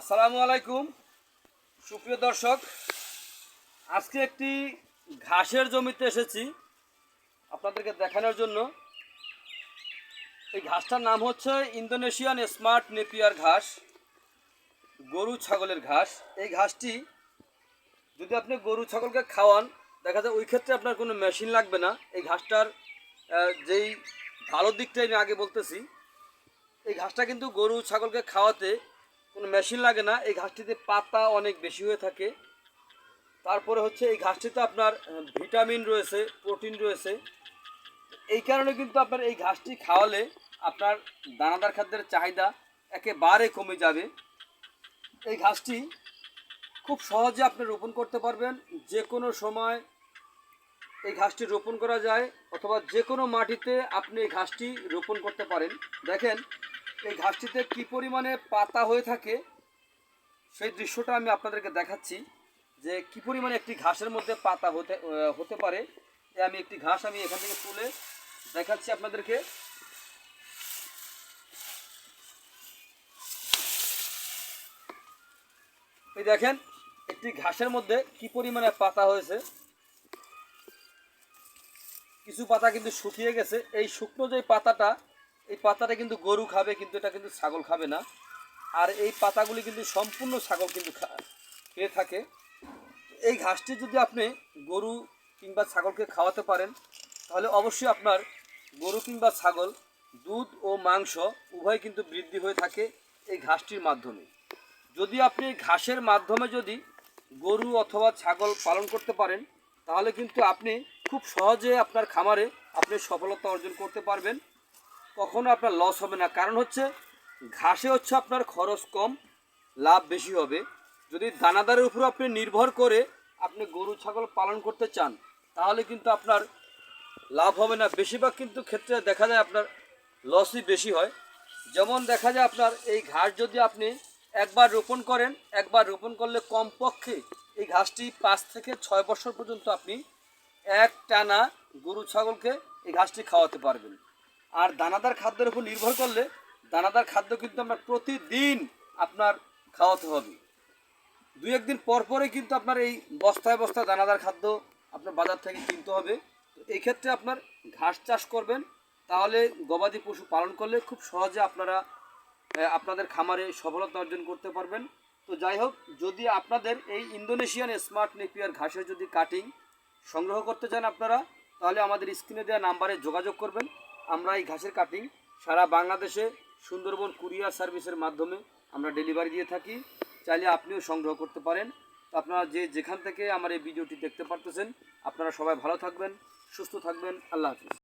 আসসালামু আলাইকুম। সুপ্রিয় দর্শক, আজকে একটি ঘাসের জমিতে এসেছি আপনাদেরকে দেখানোর জন্য। এই ঘাসটার নাম হচ্ছে ইন্দোনেশিয়ান স্মার্ট নেপিয়ার ঘাস, গরু ছাগলের ঘাস। এই ঘাসটি যদি আপনি গরু ছাগলকে খাওয়ান, দেখা যায় ওই ক্ষেত্রে আপনার কোনো মেশিন লাগবে না। এই ঘাসটার যেই ভালো দিকটাই আমি আগে বলতেছি, এই ঘাসটা কিন্তু গরু ছাগলকে খাওয়াতে কোনো মেশিন লাগে না, এই ঘাসটিতে পাতা অনেক বেশি হয়ে থাকে। তারপরে হচ্ছে এই ঘাসটিতে আপনার ভিটামিন রয়েছে প্রোটিন রয়েছে। এই কারণে কিন্তু আপনার এই ঘাসটি খাওয়ালে আপনার দানাদার খাদ্যের চাহিদা একেবারে কমে যাবে। এই ঘাসটি খুব সহজে আপনি রোপণ করতে পারবেন। যে কোনো সময় এই ঘাসটি রোপণ করা যায়, অথবা যে কোনো মাটিতে আপনি এই ঘাসটি রোপণ করতে পারেন। দেখেন এই ঘাসটিতে কি পরিমাণে পাতা হয়ে থাকে সেই দৃশ্যটা আমি আপনাদেরকে দেখাচ্ছি যে কি পরিমাণে একটি ঘাসের মধ্যে পাতা হতে হতে পারে। আমি একটি ঘাস আমি এখান থেকে তুলে দেখাচ্ছি আপনাদেরকে। এই দেখেন, একটি ঘাসের মধ্যে কি পরিমাণে পাতা হয়েছে। কিছু পাতা কিন্তু শুকিয়ে গেছে। এই শুকনো যে পাতাটা এই পাতাটা কিন্তু গরু খাবে, কিন্তু এটা কিন্তু ছাগল খাবে না। আর এই পাতাগুলি কিন্তু সম্পূর্ণ ছাগল কিন্তু খেয়ে থাকে। এই ঘাসটি যদি আপনি গরু কিংবা ছাগলকে খাওয়াতে পারেন, তাহলে অবশ্যই আপনার গরু কিংবা ছাগল, দুধ ও মাংস উভয় কিন্তু বৃদ্ধি হয়ে থাকে এই ঘাসটির মাধ্যমে। যদি আপনি ঘাসের মাধ্যমে যদি গরু অথবা ছাগল পালন করতে পারেন, তাহলে কিন্তু আপনি খুব সহজে আপনার খামারে আপনি সফলতা অর্জন করতে পারবেন। কখনো আপনার লস হবে না। কারণ হচ্ছে, ঘাসে হচ্ছে আপনার খরচ কম, লাভ বেশি হবে। যদি দানাদারের উপর আপনি নির্ভর করে আপনি গরু, ছাগল পালন করতে চান, তাহলে কিন্তু আপনার লাভ হবে না। বেশিরভাগ কিন্তু ক্ষেত্রে দেখা যায় আপনার লসই বেশি হয়। যেমন দেখা যায় আপনার এই ঘাস যদি আপনি একবার রোপণ করেন, একবার রোপণ করলে কমপক্ষে এই ঘাসটি পাঁচ থেকে ছয় বছর পর্যন্ত আপনি এক টানা গরু, ছাগলকে এই ঘাসটি খাওয়াতে পারবেন। আর দানাদার খাদ্যের উপর নির্ভর করলে দানাদার খাদ্য কিন্তু আপনার প্রতিদিন আপনার খাওয়াতে হবে। দুই একদিন পর পরে কিন্তু আপনার এই বস্তায় বস্তায় দানাদার খাদ্য আপনার বাজার থেকে কিনতে হবে। তো এই ক্ষেত্রে আপনার ঘাস চাষ করবেন, তাহলে গবাদি পশু পালন করলে খুব সহজে আপনারা আপনাদের খামারে সফলতা অর্জন করতে পারবেন। তো যাই হোক, যদি আপনাদের এই ইন্দোনেশিয়ান স্মার্ট নেপিয়ার ঘাসের যদি কাটিং সংগ্রহ করতে চান আপনারা, তাহলে আমাদের স্ক্রিনে দেওয়া নাম্বারে যোগাযোগ করবেন। আমরা এই ঘাসের কাটিং সারা বাংলাদেশে সুন্দরবন কুরিয়ার সার্ভিসের মাধ্যমে আমরা ডেলিভারি দিয়ে থাকি। চাইলে আপনিও সংগ্রহ করতে পারেন। আপনারা যে যেখান থেকে আমার এই ভিডিওটি দেখতে পারতেছেন, আপনারা সবাই ভালো থাকবেন, সুস্থ থাকবেন। আল্লাহ হাফিজ।